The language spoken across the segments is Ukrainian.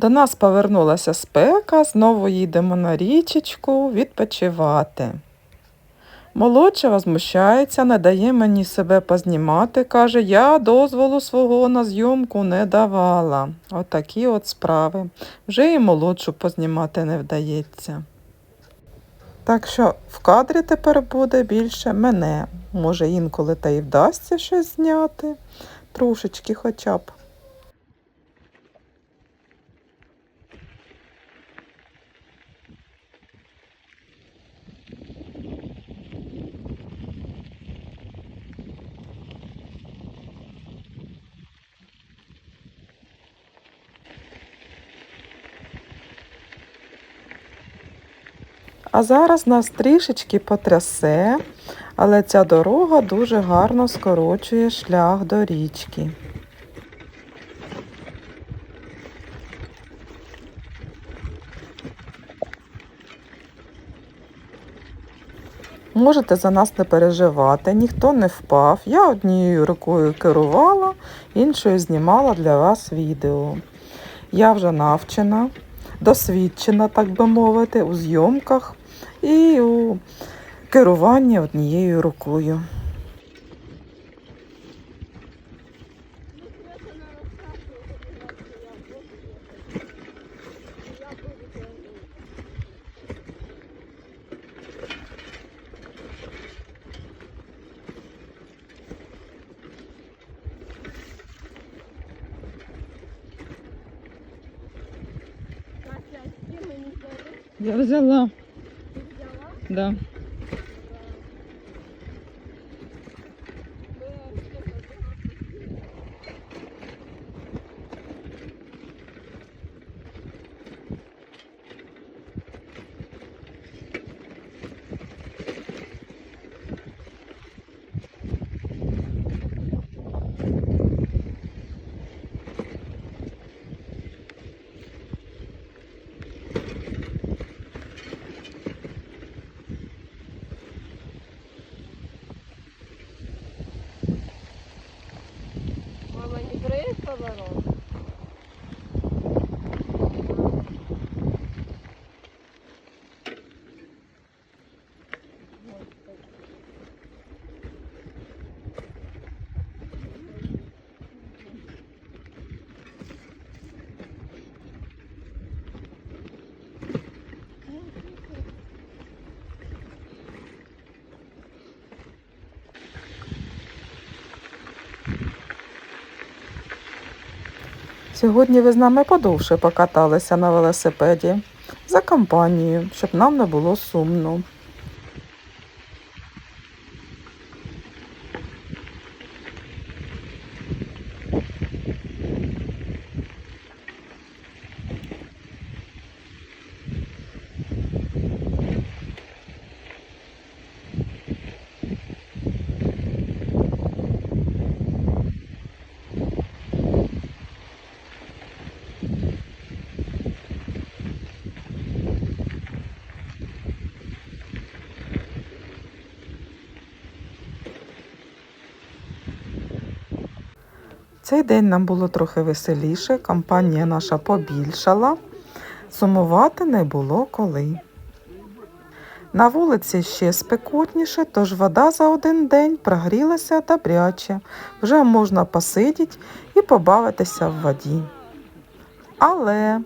До нас повернулася спека, знову їдемо на річечку відпочивати. Молодша возмущається, не дає мені себе познімати, каже, я дозволу свого на зйомку не давала. Отакі от справи. Вже і молодшу познімати не вдається. Так що в кадрі тепер буде більше мене. Може, інколи та й вдасться щось зняти, трошечки хоча б. А зараз нас трішечки потрясе, але ця дорога дуже гарно скорочує шлях до річки. Можете за нас не переживати, ніхто не впав. Я однією рукою керувала, іншою знімала для вас відео. Я вже навчена, досвідчена, так би мовити, у зйомках і у керуванні однією рукою. Я взяла. Да. Сьогодні ви з нами подовше покаталися на велосипеді за компанією, щоб нам не було сумно. Цей день нам було трохи веселіше, компанія наша побільшала. Сумувати не було коли. На вулиці ще спекотніше, тож вода за один день прогрілася добряче. Вже можна посидіти і побавитися в воді. Але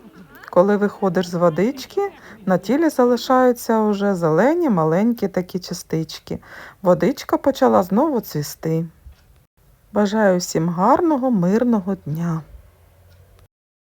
коли виходиш з водички, на тілі залишаються уже зелені маленькі такі частички. Водичка почала знову цвісти. Бажаю всім гарного, мирного дня.